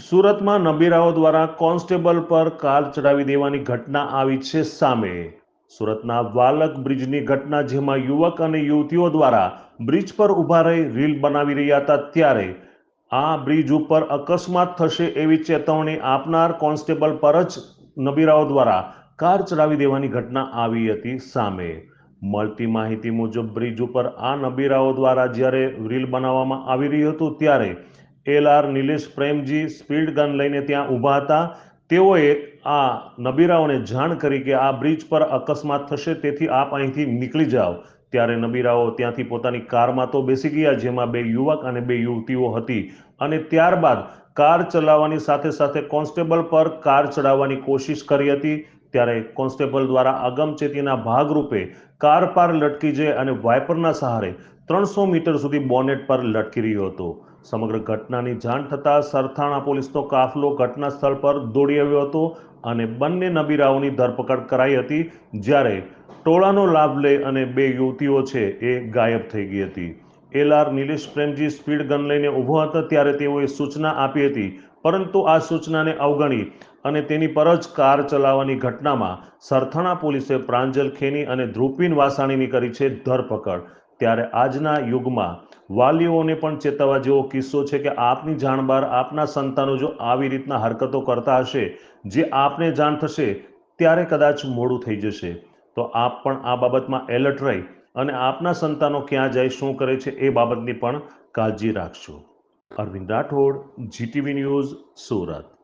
સુરતમાં નબીરાઓ દ્વારા કોન્સ્ટેબલ પર કાર ચડાવી દેવાની ઘટના આવી છે સામે. સુરતના વાલક બ્રિજની ઘટના જેમાં યુવક અને યુવતીઓ દ્વારા બ્રિજ પર ઊભા રહી રીલ બનાવી રહ્યા હતા ત્યારે આ બ્રિજ ઉપર અકસ્માત થશે એવી ચેતવણી આપનાર કોન્સ્ટેબલ પર જ નબીરાઓ દ્વારા કાર ચડાવી દેવાની ઘટના આવી હતી સામે. મળતી માહિતી મુજબ બ્રિજ ઉપર આ નબીરાઓ દ્વારા જ્યારે રીલ બનાવવામાં આવી રહ્યું હતું ત્યારે L R Nilesh Premji, speed gun લઈને ત્યાં ઊભા હતા. તેઓએ આ નબીરાઓને જાણ કરી કે આ બ્રિજ પર અકસ્માત થશે, તેથી આપ અહીંથી નીકળી જાઓ. ત્યારે નબીરાઓ ત્યાંથી પોતાની કારમાં તો બેસી ગયા, જેમાં બે યુવક અને બે યુવતીઓ હતી. અને ત્યારબાદ કાર ચલાવવાની સાથે સાથે કોન્સ્ટેબલ પર કાર ચડાવવાની કોશિશ કરી હતી. ત્યારે કોન્સ્ટેબલ દ્વારા અગમચેતીના ભાગરૂપે કાર પાર લટકી જઈ અને વાઇપરના સહારે ત્રણસો મીટર સુધી બોનેટ પર લટકી રહ્યો હતો. સમગ્ર ઘટનાની જાણ થતાં સરથાણા પોલીસનો કાફલો ઘટના સ્થળ પર દોડી આવ્યો હતો અને બંને નબીરાઓની ધરપકડ કરાઈ હતી, જ્યારે ટોળાનો લાભ લઈ અને બે યુવતીઓ છે એ ગાયબ થઈ ગઈ હતી. L R Nilesh Premji speed gun લઈને ઊભો હતો ત્યારે તેઓએ સૂચના આપી હતી. પરંતુ આ સૂચનાને અવગણી અને તેની પર જ કાર ચલાવવાની ઘટનામાં સરથાણા પોલીસે પ્રાંજલ ખેની અને ધ્રુપિન વાસાણીની કરી છે ધરપકડ. ત્યારે આજના યુગમાં વાલીઓને પણ ચેતવવા જેવો કિસ્સો છે કે આપની જાણ બહાર આપના સંતાનો જો આવી રીતના હરકતો કરતા હશે, જે આપને જાણ થશે, ત્યારે કદાચ મોડું થઈ જશે. તો આપ પણ આ બાબતમાં એલર્ટ રહી. અને આપના સંતાનો ક્યાં જાય, શું કરે છે, એ બાબતની પણ કાળજી રાખજો. Arvind Rathod GTV news Surat.